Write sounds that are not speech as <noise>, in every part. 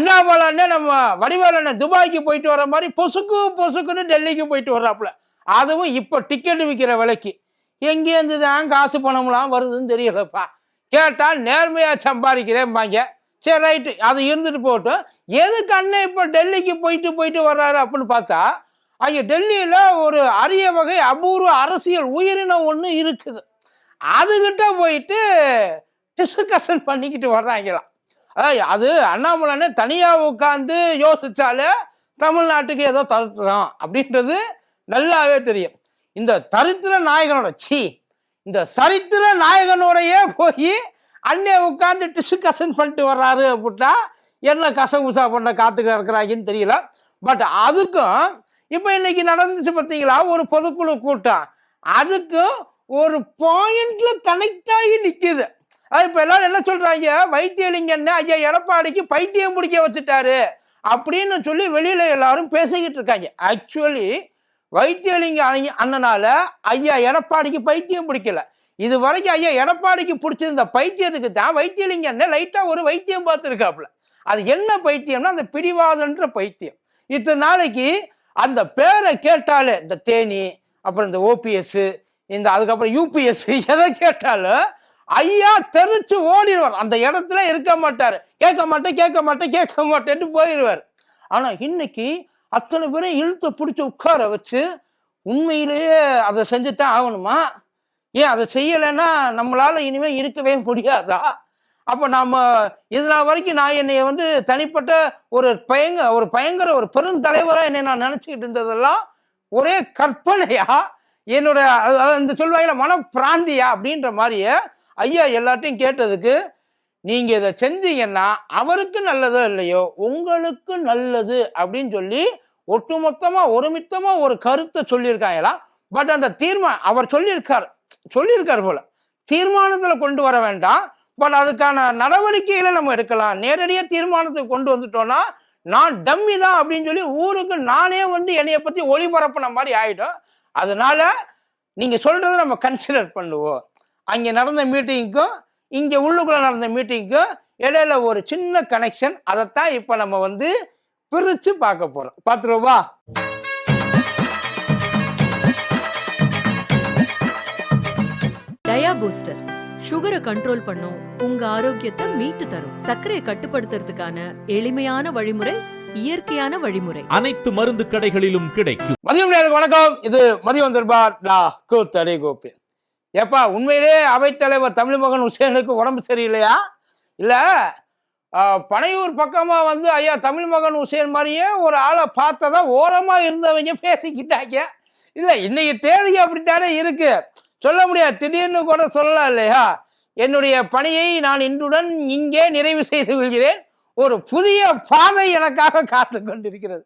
அண்ணாமலை நம்ம வடிவேலண்ண துபாய்க்கு போயிட்டு வர மாதிரி பொசுக்கு பொசுக்குன்னு டெல்லிக்கு போயிட்டு வர்றாப்புல. அதுவும் இப்போ டிக்கெட் விற்கிற விலைக்கு. எங்கேருந்து தான் காசு பணம்லாம் வருதுன்னு தெரியலப்பா. கேட்டால் நேர்மையாக சம்பாதிக்கிறேன்பாங்க சரி ரைட்டு அது இருந்துட்டு போகட்டும். எதுக்கு அண்ணன் இப்போ டெல்லிக்கு போயிட்டு போயிட்டு வர்றாரு அப்படின்னு பார்த்தா அங்கே டெல்லியில் ஒரு அரிய வகை அபூர்வ அரசியல் உயிரினம் ஒன்று இருக்குது. அதுகிட்ட போயிட்டு டிஸ்கஷன் பண்ணிக்கிட்டு வர்றாங்களாம். அது அண்ணாமலைன்னு தனியாக உட்காந்து யோசிச்சாலே தமிழ்நாட்டுக்கு ஏதோ தருத்திரம் அப்படின்றது நல்லாவே தெரியும். இந்த தரித்திர நாயகனோட சி இந்த சரித்திர நாயகனோடையே போய் அண்ணே உட்காந்து டிஸ்கஷன் பண்ணிட்டு வர்றாரு அப்படின்னா என்ன கசகுசா பண்ண காத்துக்க இருக்கிறாங்கன்னு தெரியல. பட் அதுக்கும் இப்போ இன்னைக்கு நடந்துச்சு பார்த்தீங்களா? ஒரு பொதுக்குழு கூட்டம். அதுக்கும் ஒரு பாயிண்ட்ல கனெக்ட் ஆகி நிற்கிது அது இப்போ எல்லாரும் என்ன சொல்கிறாங்க வைத்தியலிங்கன்னு ஐயா எடப்பாடிக்கு பைத்தியம் பிடிக்க வச்சுட்டாரு அப்படின்னு சொல்லி வெளியில் எல்லாரும் பேசிக்கிட்டு இருக்காங்க. ஆக்சுவலி வைத்தியலிங்க அணி- அண்ணனால ஐயா எடப்பாடிக்கு பைத்தியம் பிடிக்கல. இது வரைக்கும் ஐயா எடப்பாடிக்கு பிடிச்சிருந்த பைத்தியத்துக்கு தான் வைத்தியலிங்கன்னு லைட்டாக ஒரு வைத்தியம் பார்த்துருக்காப்புல. அது என்ன பைத்தியம்னா அந்த பிடிவாதன்ற பைத்தியம். இத்தனை நாளைக்கு அந்த பேரை கேட்டாலே இந்த தேனி அப்புறம் இந்த ஓபிஎஸ் இந்த அதுக்கப்புறம் யூபிஎஸ் எதை கேட்டாலும் ஐயா தெரிச்சு ஓடிடுவார். அந்த இடத்துல இருக்க மாட்டார். கேட்க மாட்டேன் கேட்க மாட்டேன் கேட்க மாட்டேன்ட்டு போயிடுவார். ஆனால் இன்னைக்கு அத்தனை பேரும் இழுத்து பிடிச்சி உட்கார வச்சு உண்மையிலேயே அதை செஞ்சுத்தான் ஆகணுமா? ஏன் அதை செய்யலைன்னா நம்மளால் இனிமேல் இருக்கவே முடியாதா? அப்போ நாம் இதனால் வரைக்கும் நான் என்னை வந்து தனிப்பட்ட ஒரு பயங்க ஒரு பயங்கர ஒரு பெருந்தலைவராக என்னை நான் நினச்சிக்கிட்டு இருந்ததெல்லாம் ஒரே கற்பனையா? என்னோட அந்த அது இந்த மன பிராந்தியா அப்படின்ற மாதிரியே ஐயா எல்லாத்தையும் கேட்டதுக்கு நீங்கள் இதை செஞ்சீங்கன்னா அவருக்கு நல்லதோ இல்லையோ உங்களுக்கு நல்லது அப்படின்னு சொல்லி ஒட்டுமொத்தமாக ஒருமித்தமாக ஒரு கருத்தை சொல்லியிருக்காங்களா? பட் அந்த தீர்மானம் அவர் சொல்லியிருக்கார் சொல்லியிருக்கார் போல. தீர்மானத்தில் கொண்டு வர வேண்டாம் பட் அதுக்கான நடவடிக்கைகளை நம்ம எடுக்கலாம். நேரடியாக தீர்மானத்துக்கு கொண்டு வந்துட்டோம்னா நான் டம்மி தான் அப்படின்னு சொல்லி ஊருக்கு நானே வந்து என்னைய பற்றி ஒளிபரப்புன மாதிரி ஆகிடும் அதனால நீங்கள் சொல்கிறத நம்ம கன்சிடர் பண்ணுவோம். அங்கே நடந்த மீட்டிங்க்கும் இங்கே உள்ளுக்குள்ள நடந்த மீட்டிங்க்கும் இடையில ஒரு சின்ன கனெக்ஷன் அதைத்தான் இப்போ நம்ம வந்து பிரித்து பார்க்க போறோம். பார்த்துருவா டயா பூஸ்டர் சுகரை கண்ட்ரோல் பண்ணும் உங்க ஆரோக்கியத்தை மீட்டு தரும். சர்க்கரையை கட்டுப்படுத்துறதுக்கான எளிமையான வழிமுறை இயற்கையான வழிமுறை. அனைத்து மருந்து கடைகளிலும் கிடைக்கும். மதியம் வணக்கம். இது மதியம் தர்பார் கூத்தடி கோப்பி ஏப்பா உண்மையிலே அவைத்தலைவர் தமிழ்மகன் உசேனுக்கு உடம்பு சரியில்லையா? இல்லை பனையூர் பக்கமாக வந்து ஐயா தமிழ்மகன் உசேன் மாதிரியே ஒரு ஆளை பார்த்ததா ஓரமாக இருந்தவங்க பேசிக்கிட்டாங்க. இல்லை இன்னைக்கு தேதி அப்படித்தானே இருக்கு. சொல்ல முடியாது திடீர்னு கூட சொல்லலாம் இல்லையா? என்னுடைய பணியை நான் இன்றுடன் இங்கே நிறைவு செய்து கொள்கிறேன். ஒரு புதிய பாதை எனக்காக காத்து கொண்டிருக்கிறது.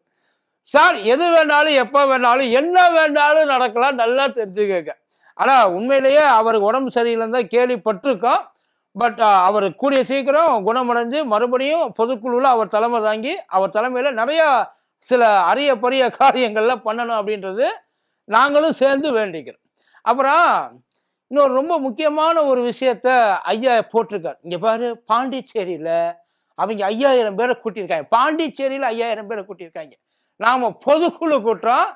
சார் எது வேணாலும் எப்போ வேணாலும் என்ன வேணாலும் நடக்கலாம் நல்லா தெரிஞ்சுக்கங்க. ஆனால் உண்மையிலேயே அவருக்கு உடம்பு சரியில்லைன்னு தான் கேள்விப்பட்டிருக்கோம். பட் அவர் கூடிய சீக்கிரம் குணமடைஞ்சு மறுபடியும் பொதுக்குழுவில் அவர் தலைமை தாங்கி அவர் தலைமையில் நிறையா சில அரிய பரிய <laughs> காரியங்கள்லாம் பண்ணணும் அப்படின்றது நாங்களும் சேர்ந்து வேண்டிக்கிறோம். அப்புறம் இன்னொரு ரொம்ப முக்கியமான ஒரு விஷயத்த ஐயா போட்டிருக்கார். இங்கே பாரு பாண்டிச்சேரியில் அவங்க ஐயாயிரம் பேரை கூட்டியிருக்காங்க. பாண்டிச்சேரியில் ஐயாயிரம் பேரை கூட்டியிருக்காங்க. நாம பொதுக்குழு கூட்டம்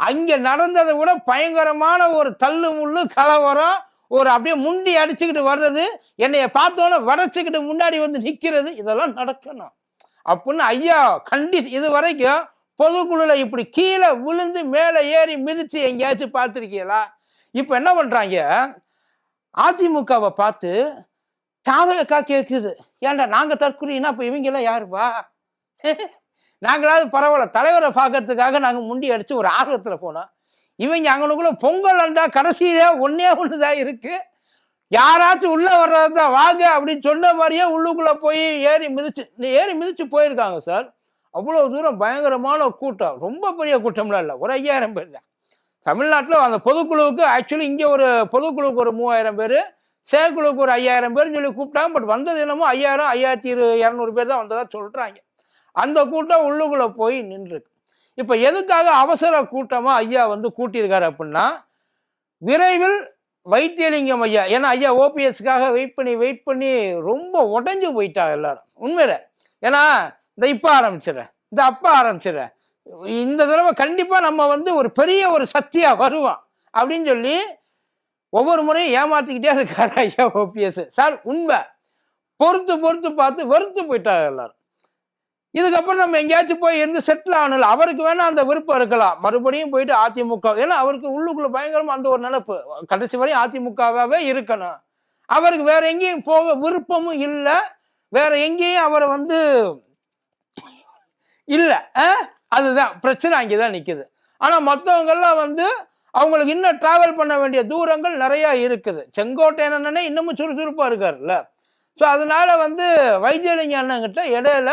அங்கே நடந்ததை விட பயங்கரமான ஒரு தள்ளு முள்ளு கலவரம் ஒரு அப்படியே முண்டி அடிச்சுக்கிட்டு வர்றது என்னைய பார்த்தோன்னே வடச்சிக்கிட்டு முன்னாடி வந்து நிற்கிறது இதெல்லாம் நடக்கணும். அப்படின்னு ஐயா கண்டி இது வரைக்கும் பொதுக்குழுல இப்படி கீழே விழுந்து மேலே ஏறி மிதிச்சு எங்கேயாச்சும் பார்த்துருக்கீங்களா? இப்போ என்ன பண்ணுறாங்க அதிமுகவை பார்த்து தாவையக்கா கேட்குது ஏன்டா நாங்கள் தற்கொலைன்னா இப்போ இவங்கெல்லாம் யாருப்பா? நாங்களாவது பரவாயில்ல தலைவரை பார்க்கறதுக்காக நாங்கள் முண்டி அடித்து ஒரு ஆர்வத்தில் போனோம் இவங்க அங்கனுக்குள்ளே பொங்கல் அண்டா கடைசியிலே ஒன்றே ஒன்று தான் இருக்குது யாராச்சும் உள்ளே வர்றதா வாங்க அப்படின்னு சொன்ன மாதிரியே உள்ளுக்குள்ளே போய் ஏறி மிதிச்சு ஏறி மிதிச்சு போயிருக்காங்க சார். அவ்வளோ தூரம் பயங்கரமான கூட்டம். ரொம்ப பெரிய கூட்டம்லாம் இல்லை. ஒரு ஐயாயிரம் பேர் தான். தமிழ்நாட்டில் அந்த பொதுக்குழுவுக்கு ஆக்சுவலி இங்கே ஒரு பொதுக்குழுவுக்கு ஒரு மூவாயிரம் பேர் செயற்குழுவுக்கு ஒரு ஐயாயிரம் பேர்னு சொல்லி கூப்பிட்டாங்க. பட் வந்தது என்னமோ ஐயாயிரம் ஐயாயிரத்தி இரு இரநூறு பேர் தான் வந்ததாக சொல்கிறாங்க அந்த கூட்டம் உள்ளுக்குள்ளே போய் நின்றுருக்கு இப்போ எதுக்காக அவசர கூட்டமாக ஐயா வந்து கூட்டியிருக்காரு அப்படின்னா விரைவில் வைத்தியலிங்கம் ஐயா ஏன்னா ஐயா ஓபிஎஸ்க்காக வெயிட் பண்ணி வெயிட் பண்ணி ரொம்ப உடஞ்சி போயிட்டாங்க எல்லாரும். உண்மையில. ஏன்னா இந்த இப்போ ஆரம்பிச்சிடுறேன் இந்த அப்பா ஆரம்பிச்சிடறேன் இந்த தடவை கண்டிப்பாக நம்ம வந்து ஒரு பெரிய ஒரு சக்தியாக வருவோம் அப்படின்னு சொல்லி ஒவ்வொரு முறையும் ஏமாற்றிக்கிட்டே இருக்காரு ஐயா ஓபிஎஸ். சார் உண்மை. பொறுத்து பொறுத்து பார்த்து வெறுத்து போயிட்டாங்க எல்லாரும். இதுக்கப்புறம் நம்ம எங்கேயாச்சும் போய் இருந்து செட்டில் ஆகணும்ல. அவருக்கு வேணா அந்த விருப்பம் இருக்கலாம். மறுபடியும் போயிட்டு அதிமுக ஏன்னா அவருக்கு உள்ளுக்குள்ள பயங்கரமா அந்த ஒரு நினப்பு. கடைசி வரையும் அதிமுகவாகவே இருக்கணும். அவருக்கு வேற எங்கேயும் போக விருப்பமும் இல்லை. வேற எங்கேயும் அவரை வந்து இல்லை. அதுதான். பிரச்சனை அங்கே தான் நிற்குது ஆனால் மற்றவங்கெல்லாம் வந்து அவங்களுக்கு இன்னும் டிராவல் பண்ண வேண்டிய தூரங்கள் நிறையா இருக்குது. செங்கோட்டையனே இன்னமும் சுறுசுறுப்பாக இருக்காருல்ல. ஸோ அதனால வந்து வைத்தியலிங்க அண்ணங்கிட்ட இடையில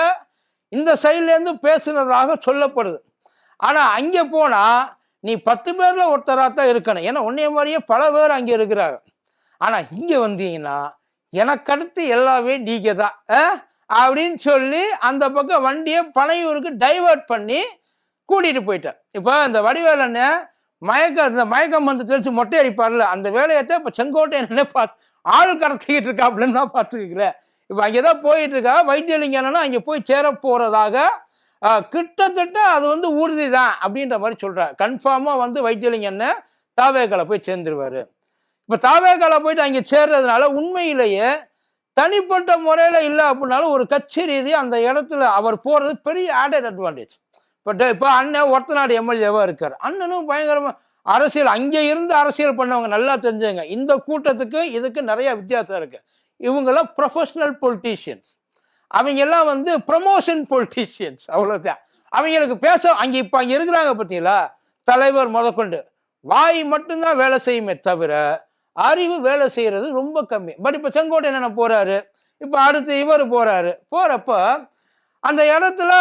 இந்த சைட்லேருந்து பேசுனதாக சொல்லப்படுது. ஆனால் அங்கே போனால் நீ பத்து பேரில் ஒருத்தராக தான் இருக்கணும். ஏன்னா உன்னைய மாதிரியே பல பேர் அங்கே இருக்கிறாங்க. ஆனால் இங்கே வந்தீங்கன்னா எனக்கடுத்து எல்லாமே நீங்கள் தான். ஆ? அப்படின்னு சொல்லி அந்த பக்கம் வண்டியை பனையூருக்கு டைவர்ட் பண்ணி கூட்டிகிட்டு போயிட்டேன் இப்போ இந்த வடிவேலன்னு மயக்க இந்த மயக்கம் வந்து தெளிச்சு மொட்டை அடிப்பார்ல. அந்த வேலையத்தை இப்போ செங்கோட்டை என்ன பார்த்து ஆள் கடத்திக்கிட்டு இருக்கா அப்படின்னு பார்த்துக்கிறேன் இப்போ அங்கே தான் போயிட்டு இருக்கா வைத்தியலிங்க அங்கே போய் சேர போகிறதாக கிட்டத்தட்ட அது வந்து உறுதி தான் அப்படின்ற மாதிரி சொல்கிறார் கன்ஃபார்மாக வந்து வைத்தியலிங்க அண்ணன் தாவேக்கால போய் சேர்ந்துருவார். இப்போ தாவேக்கால போயிட்டு அங்கே சேர்றதுனால உண்மையிலேயே தனிப்பட்ட முறையில் இல்லை அப்படின்னாலும் ஒரு கட்சி ரீதி அந்த இடத்துல அவர் போகிறது பெரிய ஆடட் அட்வான்டேஜ் பட் இப்போ அண்ணன் ஒருத்தநாடு எம்எல்ஏவாக இருக்கார். அண்ணனும் பயங்கரமாக அரசியல் அங்கே இருந்து அரசியல் பண்ணவங்க நல்லா தெரிஞ்சவங்க. இந்த கூட்டத்துக்கு இதுக்கு நிறைய வித்தியாசம் இருக்குது இவங்கெல்லாம் ப்ரொஃபஷனல் பொலிட்டீஷியன்ஸ் அவங்க எல்லாம் வந்து ப்ரமோஷன் பொலிட்டீஷியன்ஸ் அவ்வளோதான் அவங்களுக்கு பேச அங்கே இப்போ அங்கே இருக்கிறாங்க பார்த்தீங்களா? தலைவர் முதற்கொண்டு. வாய் மட்டும்தான் வேலை செய்யுமே தவிர அறிவு வேலை செய்கிறது ரொம்ப கம்மி. பட் இப்போ செங்கோட்டை என்னென்ன போகிறாரு இப்போ அடுத்து இவர் போகிறாரு போகிறப்ப அந்த இடத்துல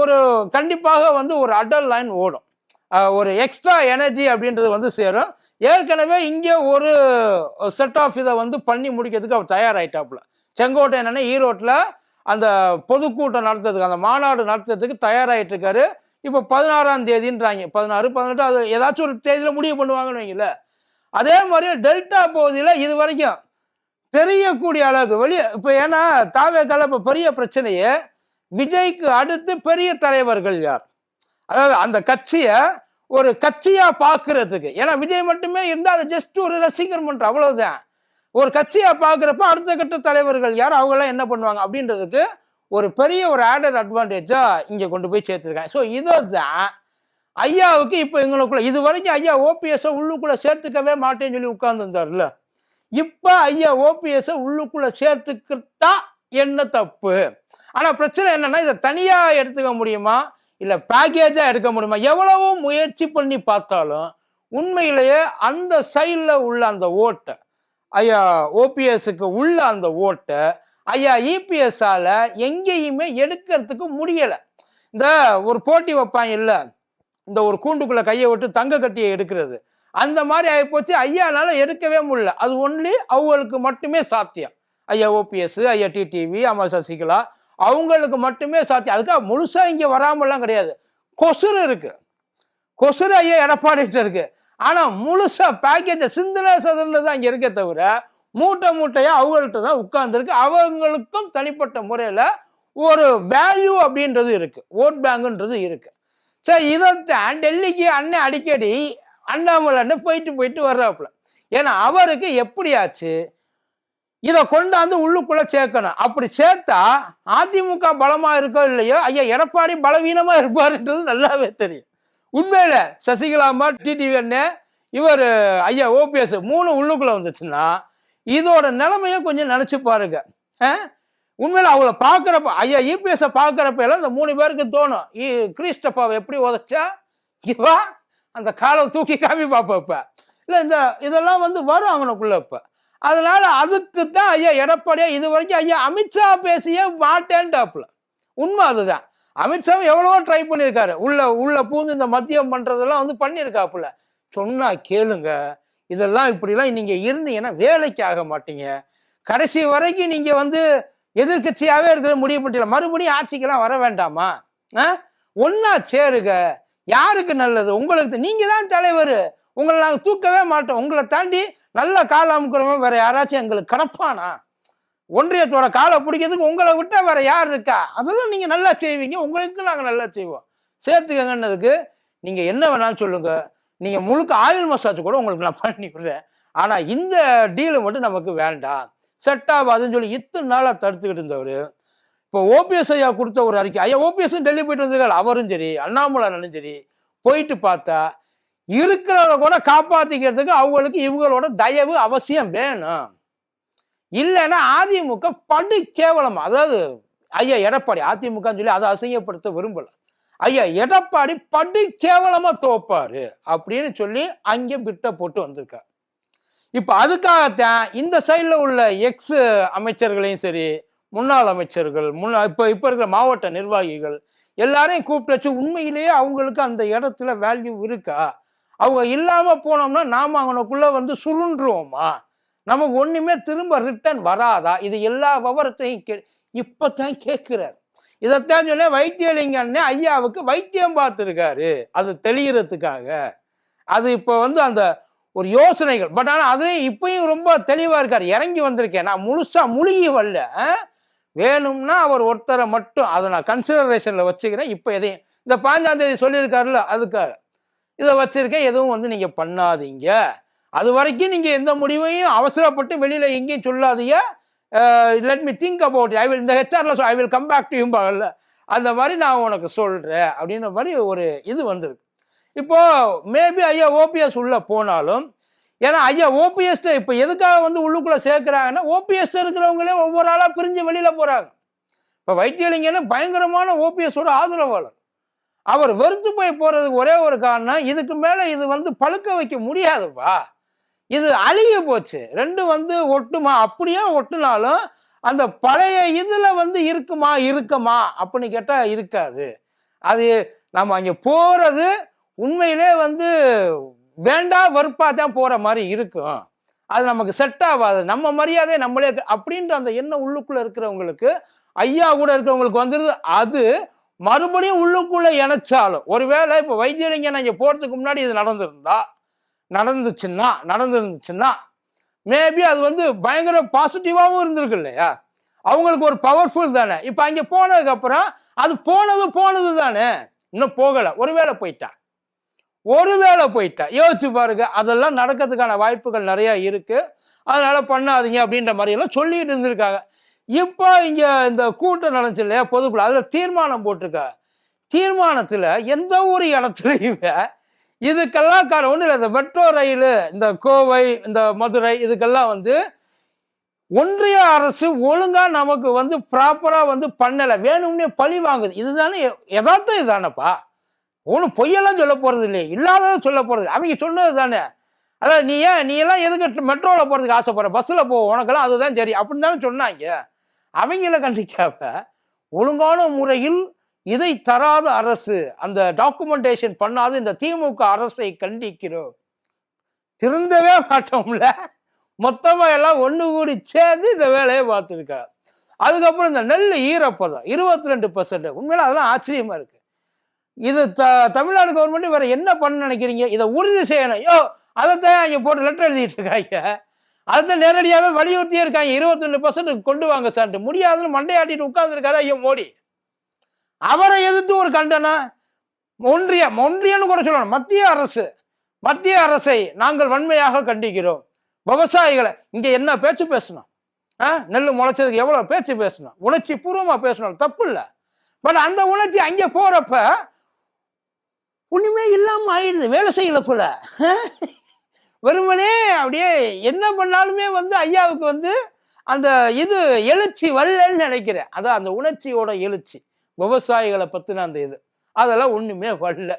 ஒரு கண்டிப்பாக வந்து ஒரு அடல் லைன் ஓடும். ஒரு எக்ஸ்ட்ரா எனர்ஜி அப்படின்றது வந்து சேரும். ஏற்கனவே இங்கே ஒரு செட் ஆஃப் இதை வந்து பண்ணி முடிக்கிறதுக்கு அவர் தயாராகிட்டாப்புல செங்கோட்டை என்னென்னா ஈரோட்டில் அந்த பொதுக்கூட்டம் நடத்துறதுக்கு அந்த மாநாடு நடத்துறதுக்கு தயாராகிட்டு இருக்காரு இப்போ பதினாறாம் தேதின்றாங்க. பதினாறு பதினெட்டு அது ஏதாச்சும் ஒரு தேதியில் முடிவு பண்ணுவாங்கன்னு வைங்கள அதே மாதிரி டெல்டா பகுதியில் இது வரைக்கும் தெரியக்கூடிய அளவுக்கு வெளியே இப்போ ஏன்னா தாவேக்கால இப்போ பெரிய பிரச்சனையே விஜய்க்கு அடுத்து பெரிய தலைவர்கள் யார்? அதாவது அந்த கட்சியை ஒரு கட்சியா பார்க்கறதுக்கு ஏன்னா விஜய் மட்டுமே இருந்தால் அது ஜஸ்ட் ஒரு ரசிகர் மன்றம் அவ்வளவுதான். ஒரு கட்சியா பார்க்குறப்ப அடுத்த கட்ட தலைவர்கள் யார்? அவங்கெல்லாம் என்ன பண்ணுவாங்க? அப்படின்றதுக்கு ஒரு பெரிய ஒரு ஆடட் அட்வான்டேஜா இங்க கொண்டு போய் சேர்த்துருக்காங்க. ஸோ இதை தான் ஐயாவுக்கு இப்போ எங்களுக்குள்ள இது வரைக்கும் ஐயா ஓபிஎஸ் உள்ளுக்குள்ள சேர்த்துக்கவே மாட்டேன்னு சொல்லி உட்கார்ந்துருந்தார்ல இப்போ ஐயா ஓபிஎஸ் உள்ளுக்குள்ள சேர்த்துக்கிட்டா என்ன தப்பு? ஆனா பிரச்சனை என்னன்னா இதை தனியா எடுத்துக்க முடியுமா? இல்லை பேக்கேஜாக எடுக்க முடியுமா? எவ்வளவோ முயற்சி பண்ணி பார்த்தாலும் உண்மையிலேயே அந்த சைடில் உள்ள அந்த ஓட்டை ஐயா ஓபிஎஸ்க்கு உள்ள அந்த ஓட்டை ஐயா இபிஎஸ்ஸால் எங்கேயுமே எடுக்கிறதுக்கு முடியலை. இந்த ஒரு போட்டி வைப்பாங்க இல்லை இந்த ஒரு கூண்டுக்குள்ளே கையை விட்டு தங்க கட்டியை எடுக்கிறது அந்த மாதிரி ஆகிப்போச்சு ஐயானால எடுக்கவே முடியல. அது ஒன்லி அவங்களுக்கு மட்டுமே சாத்தியம். ஐயா ஓபிஎஸ் ஐயா டிடிவி அம்மா சசிகலா அவங்களுக்கு மட்டுமே சாத்தியம் அதுக்காக முழுசா இங்க வராமலாம் கிடையாது. கொசுறு இருக்கு. கொசுறு ஐயா எடப்பாடிட்டு இருக்கு. ஆனா முழுசா பேக்கேஜ் சிந்தனை சதனில் தான் இங்க இருக்கே தவிர மூட்டை மூட்டையா அவங்கள்ட்ட தான் உட்கார்ந்துருக்கு. அவங்களுக்கும் தனிப்பட்ட முறையில ஒரு வேல்யூ அப்படின்றது இருக்கு. ஓட் பேங்குன்றது இருக்கு. சரி இதைத்தான் டெல்லிக்கு அண்ணன் அடிக்கடி அண்ணாமலை அண்ணன் போயிட்டு போயிட்டு வர்றாப்புல. ஏன்னா அவருக்கு எப்படியாச்சு இதை கொண்டாந்து உள்ளுக்குள்ள சேர்க்கணும். அப்படி சேர்த்தா அதிமுக பலமா இருக்கோ இல்லையோ ஐயா எடப்பாடி பலவீனமா இருப்பாருன்றது நல்லாவே தெரியும். உண்மையில சசிகலாமா டிடிவி அண்ணே இவர் ஐயா ஓபிஎஸ் மூணு உள்ளுக்குள்ள வந்துச்சுன்னா இதோட நிலைமையை கொஞ்சம் நினைச்சு பாருங்க. உண்மையில அவங்கள பார்க்குறப்ப ஐயா இபிஎஸ்ஸை பார்க்குறப்ப எல்லாம் இந்த மூணு பேருக்கு தோணும். இ கிறிஸ்டப்பாவை எப்படி உதைச்சா? இவா அந்த காலை தூக்கி காமி பார்ப்ப இல்லை இந்த இதெல்லாம் வந்து வரும் அவனுக்குள்ள இப்போ. அதனால அதுக்கு தான் ஐயா எடப்பாடியா இது வரைக்கும் ஐயா அமித்ஷா பேசியே மாட்டேன்டாப்புல. உண்மை அதுதான். அமித்ஷாவும் எவ்வளவோ ட்ரை பண்ணியிருக்காரு. உள்ள உள்ள பூந்து இந்த மத்தியம் பண்றதெல்லாம் வந்து பண்ணியிருக்காப்புல. சொன்னா கேளுங்க. இதெல்லாம் இப்படிலாம் நீங்க இருந்தீங்கன்னா வேலைக்கு ஆக மாட்டீங்க. கடைசி வரைக்கும் நீங்க வந்து எதிர்கட்சியாவே இருக்கிறது முடிவு பண்ணிட்டீங்க. மறுபடியும் ஆட்சிக்கெல்லாம் வர வேண்டாமா? ஆ? ஒண்ணா சேருங்க யாருக்கு நல்லது? உங்களுக்கு நீங்க தான் தலைவர். உங்களை நாங்கள் தூக்கவே மாட்டோம். உங்களை தாண்டி நல்ல கால அமுக்கிறவன் வேற யாராச்சும் எங்களுக்கு கிடப்பானா? ஒன்றியத்தோட காலை பிடிக்கிறதுக்கு உங்களை விட்டா வேற யார் இருக்கா? அதெல்லாம் நீங்க நல்லா செய்வீங்க. உங்களுக்கு நாங்கள் நல்லா செய்வோம். சேர்த்துக்கங்கன்னதுக்கு நீங்க என்ன வேணாலும் சொல்லுங்க. நீங்க முழுக்க ஆயில் மசாஜ் கூட உங்களுக்கு நான் பண்ணி விடுறேன். ஆனா இந்த டீலு மட்டும் நமக்கு வேண்டாம். செட் ஆகாதுன்னு சொல்லி இத்தனை நாளாக தடுத்துக்கிட்டு இருந்தவர். இப்போ ஓபிஎஸ் ஐயா கொடுத்த ஒரு அறிக்கை. ஐயா ஓபிஎஸ் டெல்லி போயிட்டு வந்திருக்காரு. அவரும் சரி அண்ணாமலைனும் சரி. போயிட்டு பார்த்தா இருக்கிறத கூட காப்பாத்திக்கிறதுக்கு அவங்களுக்கு இவங்களோட தயவு அவசியம் வேணும். இல்லைன்னா அதிமுக படு கேவலம் அதாவது ஐயா எடப்பாடி அதிமுகன்னு சொல்லி அதை அசிங்கப்படுத்த விரும்பல. ஐயா எடப்பாடி படு கேவலமா தோப்பாரு அப்படின்னு சொல்லி அங்கே பிட்ட போட்டு வந்திருக்கார். இப்போ அதுக்காகத்தான் இந்த சைடில் உள்ள எக்ஸ் அமைச்சர்களையும் சரி முன்னாள் அமைச்சர்கள் முன்னா இப்போ இப்போ இருக்கிற மாவட்ட நிர்வாகிகள் எல்லாரையும் கூப்பிட்டு வச்சு உண்மையிலேயே அவங்களுக்கு அந்த இடத்துல வேல்யூ இருக்கா? அவங்க இல்லாமல் போனோம்னா நாம் அவனுக்குள்ளே வந்து சுருண்டுருவோமா? நமக்கு ஒன்றுமே திரும்ப ரிட்டர்ன் வராதா? இது எல்லா விவரத்தையும் கே இப்பதான் கேட்கிறார். இதைத்தான் சொன்ன வைத்தியலிங்கன்னே ஐயாவுக்கு வைத்தியம் பார்த்துருக்காரு. அது தெளிகிறதுக்காக அது இப்போ வந்து அந்த ஒரு யோசனைகள். பட் ஆனால் அதுலேயும் இப்பயும் ரொம்ப தெளிவாக இருக்கார். இறங்கி வந்திருக்கேன். நான் முழுசாக முழுகி வரல. வேணும்னா அவர் ஒருத்தரை மட்டும் அதை நான் கன்சிடரேஷனில் வச்சுக்கிறேன். இப்போ எதையும் இந்த பாஞ்சாந்தேதி சொல்லியிருக்காருல்ல அதுக்காக. இதை வச்சிருக்கேன் எதுவும் வந்து நீங்கள் பண்ணாதீங்க. அது வரைக்கும் நீங்கள் எந்த முடிவையும் அவசரப்பட்டு வெளியில் எங்கேயும் சொல்லாதீங்க. Let me think about I will இந்த ஹெச்ஆரில் I will come back to யூம்பாகல்ல அந்த மாதிரி நான் உனக்கு சொல்கிறேன் அப்படின்ற மாதிரி ஒரு இது வந்திருக்கு. இப்போது மேபி ஐயா ஓபிஎஸ் உள்ளே போனாலும் ஏன்னா ஐயா ஓபிஎஸ்ட இப்போ எதுக்காக வந்து உள்ளுக்குள்ளே சேர்க்குறாங்கன்னா ஓபிஎஸ் இருக்கிறவங்களே ஒவ்வொரு ஆளாக பிரிஞ்சு வெளியில் போகிறாங்க இப்போ வைத்தியலிங்கன்னு பயங்கரமான ஓபிஎஸோட ஆதரவாளர். அவர் வெறுத்து போய் போறதுக்கு ஒரே ஒரு காரணம் இதுக்கு மேல இது வந்து பழுக்க வைக்க முடியாதுப்பா. இது அழிய போச்சு. ரெண்டு வந்து ஒட்டுமா அப்படியே ஒட்டுனாலும் அந்த பழைய இதுல வந்து இருக்குமா இருக்குமா அப்படின்னு கேட்டா இருக்காது. அது நம்ம அங்க போறது உண்மையிலே வந்து வேண்டா வெறுப்பா தான் போற மாதிரி இருக்கும். அது நமக்கு செட் ஆகாது. நம்ம மரியாதை நம்மளே அப்படின்ற அந்த எண்ணம் உள்ளுக்குள்ள இருக்கிறவங்களுக்கு ஐயா கூட இருக்கிறவங்களுக்கு வந்துடுது அது மறுபடியும் உள்ளுக்குள்ள இணைச்சாலும் ஒருவேளை இப்போ வைத்தியலிங்கம் இங்கே போகிறதுக்கு முன்னாடி இது நடந்திருந்தா நடந்துச்சுன்னா நடந்திருந்துச்சுன்னா மேபி அது வந்து பயங்கர பாசிட்டிவாகவும் இருந்திருக்கு இல்லையா? அவங்களுக்கு ஒரு பவர்ஃபுல் தானே. இப்போ அங்கே போனதுக்கப்புறம் அது போனது போனது தானே. இன்னும் போகலை. ஒருவேளை போயிட்டா? ஒருவேளை போயிட்டா? யோசிச்சு பாருங்க. அதெல்லாம் நடக்கிறதுக்கான வாய்ப்புகள் நிறையா இருக்குது அதனால் பண்ணாதீங்க அப்படின்ற மாதிரியெல்லாம் சொல்லிட்டு இருந்திருக்காங்க. இப்போ இங்க இந்த கூட்டம் நடந்துச்சு இல்லையா பொதுக்குழு. அதுல தீர்மானம் போட்டிருக்க. தீர்மானத்துல எந்த ஒரு இடத்துலையுமே இதுக்கெல்லாம் காரணம் ஒன்றும் இல்லை. இந்த மெட்ரோ ரயில் இந்த கோவை இந்த மதுரை இதுக்கெல்லாம் வந்து ஒன்றிய அரசு ஒழுங்கா நமக்கு வந்து ப்ராப்பரா வந்து பண்ணலை. வேணும்னே பழி வாங்குது. இதுதானே எ- இதுதானப்பா. ஒன்றும் பொய்யெல்லாம் சொல்ல போறது இல்லையே. இல்லாததை சொல்ல போறது அவங்க சொன்னது தானே. அதாவது நீ ஏன் நீ எல்லாம் எதுக்கு மெட்ரோவில் போகிறதுக்கு ஆசைப்படுற? பஸ்ஸில் போ உனக்கெல்லாம் அதுதான் சரி. அப்படின்னு தானே சொன்னாங்க. அவங்கள கண்டிச்சாப்ப ஒழுங்கான முறையில் இதை தராத அரசு அந்த டாக்குமெண்டேஷன் பண்ணாத இந்த திமுக அரசை கண்டிக்கிறோம். திருந்தவே மாட்டோம்ல. மொத்தமாக எல்லாம் ஒன்று கூடி சேர்ந்து இந்த வேலையை பார்த்துருக்காரு அதுக்கப்புறம் இந்த நெல் ஈரப்பதம் இருபத்தி ரெண்டு பர்சன்ட் உண்மையில அதெல்லாம் ஆச்சரியமா இருக்கு. இது த தமிழ்நாடு கவர்மெண்ட் வேற என்ன பண்ண நினைக்கிறீங்க? இதை உறுதி செய்யணும். யோ அதைத்தான் இங்க போட்டு லெட்டர் எழுதிட்டு இருக்காங்க. அதுதான் நேரடியாகவே வலியுறுத்தியே இருக்காங்க. இருபத்தி ரெண்டு பர்சன்ட் கொண்டு வாங்க சார்ட்டு முடியாதுன்னு மண்டையாட்டிட்டு உட்கார்ந்துருக்காரு ஐயா மோடி. அவரை எதிர்த்து ஒரு கண்டனம் ஒன்றியம் ஒன்றியம்னு கூட சொல்லணும். மத்திய அரசு மத்திய அரசை நாங்கள் வன்மையாக கண்டிக்கிறோம். விவசாயிகளை இங்க என்ன பேச்சு பேசணும்? ஆ? நெல் முளைச்சதுக்கு எவ்வளவு பேச்சு பேசணும்? உணர்ச்சி பூர்வமா பேசணும். தப்பு இல்லை. பட் அந்த உணர்ச்சி அங்க போறப்ப ஒண்ணுமே இல்லாம ஆயிடுது. வேலை செய்யல போல. வெறுமனே அப்படியே என்ன பண்ணாலுமே வந்து ஐயாவுக்கு வந்து அந்த இது எழுச்சி வரலன்னு நினைக்கிறேன். அதான் அந்த உணர்ச்சியோட எழுச்சி. விவசாயிகளை பற்றின அந்த இது. அதெல்லாம் ஒன்றுமே வரல.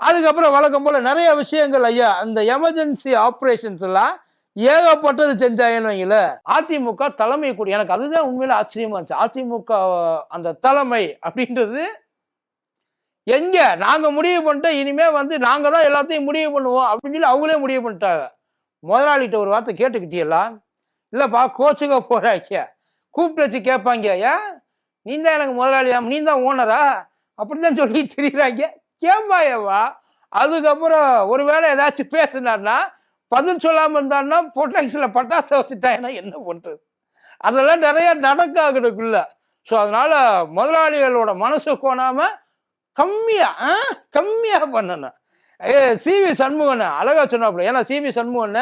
அதுக்கப்புறம் வழக்கம் போல் நிறைய விஷயங்கள் ஐயா அந்த எமர்ஜென்சி ஆப்ரேஷன்ஸ் எல்லாம் ஏகப்பட்டது செஞ்சாங்கன்னு வைங்கள அதிமுக தலைமை கூடி எனக்கு அதுதான் உண்மையில ஆச்சரியமா இருந்துச்சு. அதிமுக அந்த தலைமை அப்படின்றது எங்க? நாங்க முடிவு பண்ணிட்டோம் இனிமே வந்து நாங்க தான் எல்லாத்தையும் முடிவு பண்ணுவோம் அப்படின்னு சொல்லி அவங்களே முடிவு பண்ணிட்டாங்க. முதலாளிகிட்ட ஒரு வார்த்தை கேட்டுக்கிட்டீங்களா இல்லைப்பா கோச்சுக்க போறாங்க கூப்பிட்டு வச்சு கேட்பாங்க ஏன்? நீ தான் எனக்கு முதலாளியா? நீ தான் ஓனரா? அப்படிதான் சொல்லி தெரியுறாங்க. கேம்பாயவா அதுக்கப்புறம் ஒருவேளை ஏதாச்சும் பேசினார்னா பதில் சொல்லாமல் இருந்தாருன்னா பொட்டாக்ஸில் பட்டாசை வச்சுட்டாங்கன்னா என்ன பண்ணுறது அதெல்லாம் நிறைய நடக்காகிறதுக்குள்ள ஸோ அதனால் முதலாளிகளோட மனசு கோணாமல் கம்மியா ஆ, கம்மியா பண்ணணும். ஏ சிவி சண்முகன் அழகா சொன்னாப்புல. ஏன்னா சிவி சண்முகன்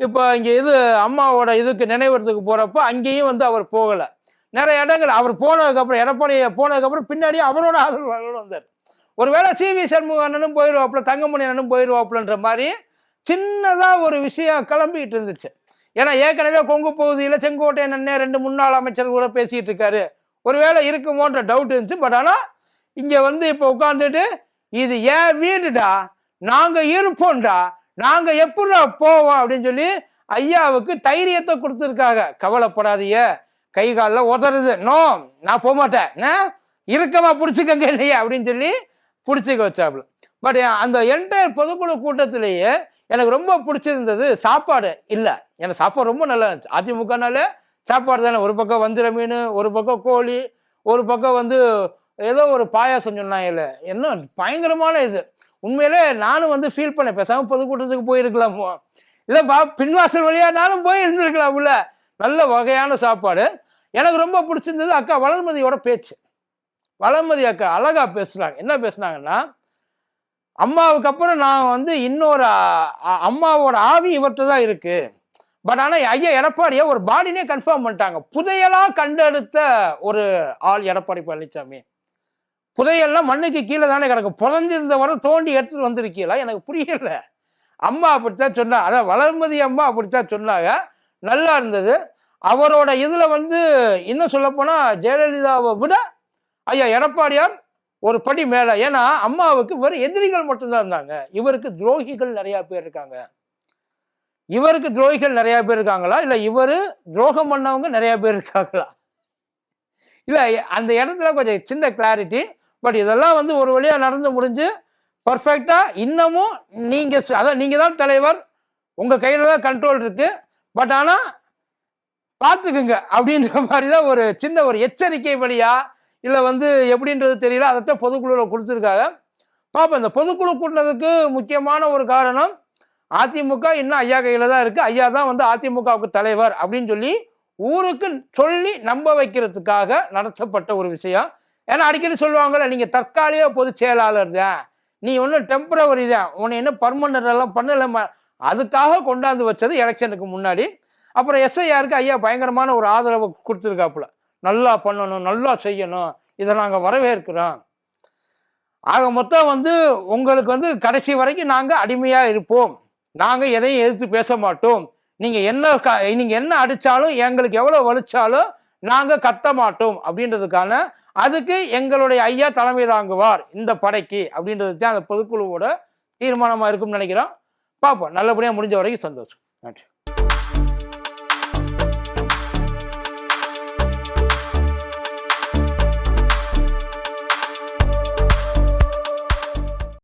இப்போ இங்கே இது அம்மாவோட இதுக்கு நினைவுறதுக்கு போகிறப்ப அங்கேயும் வந்து அவர் போகலை. நிறைய இடங்கள் அவர் போனதுக்கப்புறம் எடப்பாடி போனதுக்கப்புறம் பின்னாடியே அவரோட ஆதரவாளரோட வந்தார். ஒருவேளை சிவி சண்முக அண்ணனும் போயிடுவாப்புல தங்கமணி அண்ணனும் போயிடுவாப்புலன்ற மாதிரி சின்னதாக ஒரு விஷயம் கிளம்பிக்கிட்டு இருந்துச்சு. ஏன்னா ஏற்கனவே கொங்கு பகுதியில் செங்கோட்டையன் அண்ணன் ரெண்டு முன்னாள் அமைச்சர் கூட பேசிகிட்டு இருக்காரு. ஒருவேளை இருக்குமோன்ற டவுட் இருந்துச்சு. பட் ஆனால் இங்கே வந்து இப்போ உட்காந்துட்டு இது ஏன் வீடுடா? நாங்கள் இருப்போம்டா. நாங்கள் எப்படா போவோம் அப்படின்னு சொல்லி ஐயாவுக்கு தைரியத்தை கொடுத்துருக்காங்க. கவலைப்படாதீங்க. கை காலில் உதறது. நோ நான் போக மாட்டேன். நான் இறுக்கமாக பிடிச்சிக்கங்க இல்லையா? அப்படின்னு சொல்லி பிடிச்சிக்க வச்சாப்புல. பட் அந்த என்டையர் பொதுக்குழு கூட்டத்திலேயே எனக்கு ரொம்ப பிடிச்சிருந்தது சாப்பாடு. இல்லை எனக்கு சாப்பாடு ரொம்ப நல்லா இருந்துச்சு. அதிமுகனாலே சாப்பாடு தானே. ஒரு பக்கம் வஞ்சிர மீன் ஒரு பக்கம் கோழி ஒரு பக்கம் வந்து ஏதோ ஒரு பாயாசம் சொன்னாங்கல்ல என்ன பயங்கரமான இது. உண்மையிலே நானும் வந்து ஃபீல் பண்ணேன். பேசாமல் பொதுக்கூட்டத்துக்கு போயிருக்கலாமோ. இல்லைப்பா பின்வாசல் வழியாக நானும் போய் இருந்திருக்கலாம்ல நல்ல வகையான சாப்பாடு. எனக்கு ரொம்ப பிடிச்சிருந்தது அக்கா வளர்மதியோட பேச்சு. வளர்மதி அக்கா அழகா பேசுகிறாங்க என்ன பேசுனாங்கன்னா அம்மாவுக்கு அப்புறம் நான் வந்து இன்னொரு அம்மாவோட ஆவி இவர்கிட்ட தான் இருக்கு. பட் ஆனால் ஐயா எடப்பாடியை ஒரு பாடினே கன்ஃபார்ம் பண்ணிட்டாங்க. புதையலாக கண்டெடுத்த ஒரு ஆள் எடப்பாடி பழனிசாமி. புதையெல்லாம் மண்ணுக்கு கீழே தானே கிடக்கும். புதஞ்சிருந்த வரை தோண்டி எடுத்துட்டு வந்திருக்கீங்களா? எனக்கு புரியல. அம்மா அப்படித்தான் சொன்னா அதான் வளர்மதி அம்மா அப்படித்தான் சொன்னாங்க. நல்லா இருந்தது. அவரோட இதில் வந்து இன்னும் சொல்லப்போனால் ஜெயலலிதாவை விட ஐயா எடப்பாடியார் ஒரு படி மேலே. ஏன்னா அம்மாவுக்கு வெறும் எதிரிகள் மட்டும்தான் இருந்தாங்க. இவருக்கு துரோகிகள் நிறையா பேர் இருக்காங்க. இவருக்கு துரோகிகள் நிறையா பேர் இருக்காங்களா? இல்லை இவர் துரோகம் பண்ணவங்க நிறையா பேர் இருக்காங்களா? இல்லை அந்த இடத்துல கொஞ்சம் சின்ன கிளாரிட்டி பட் இதெல்லாம் வந்து ஒரு வழியாக நடந்து முடிஞ்சு பர்ஃபெக்டாக இன்னமும் நீங்கள் அதான் நீங்கள் தான் தலைவர். உங்கள் கையில் தான் கண்ட்ரோல் இருக்குது பட் ஆனால் பார்த்துக்குங்க அப்படின்ற மாதிரி தான் ஒரு சின்ன ஒரு எச்சரிக்கை வழியா இல்லை வந்து எப்படின்றது தெரியல. அதைத்தான் பொதுக்குழுவில் கொடுத்துருக்காங்க. பார்ப்போம் இந்த பொதுக்குழு கூட்டினதுக்கு முக்கியமான ஒரு காரணம் அதிமுக இன்னும் ஐயா கையில் தான் இருக்குது ஐயா தான் வந்து அதிமுகவுக்கு தலைவர் அப்படின்னு சொல்லி ஊருக்கு சொல்லி நம்ப வைக்கிறதுக்காக நடத்தப்பட்ட ஒரு விஷயம். ஏன்னா அடிக்கடி சொல்லுவாங்கள்ல நீங்க தற்காலிக பொதுச் செயலாளர் தான். நீ ஒன்றும் டெம்பரவரி தான். உன்னை என்ன பர்மனன்ட் எல்லாம் பண்ணலை அதுக்காக கொண்டாந்து வச்சது எலெக்ஷனுக்கு முன்னாடி. அப்புறம் எஸ்ஐஆருக்கு ஐயா பயங்கரமான ஒரு ஆதரவு கொடுத்துருக்காப்புல. நல்லா பண்ணணும் நல்லா செய்யணும். இதை நாங்கள் வரவேற்கிறோம். ஆக மொத்தம் வந்து உங்களுக்கு வந்து கடைசி வரைக்கும் நாங்கள் அடிமையாக இருப்போம். நாங்கள் எதையும் எதிர்த்து பேச மாட்டோம். நீங்கள் என்ன க நீங்கள் என்ன அடித்தாலும் எங்களுக்கு எவ்வளோ வலிச்சாலும் நாங்கள் கத்த மாட்டோம் அப்படின்றதுக்கான அதுக்கு எங்களுடைய ஐயா தலைமை தாங்குவார் இந்த படைக்கு அப்படின்றது தான் அந்த பொதுக்குழுவோட தீர்மானமாக இருக்கும்னு நினைக்கிறோம். பார்ப்போம். நல்லபடியாக முடிஞ்ச வரைக்கும் சந்தோஷம். நன்றி.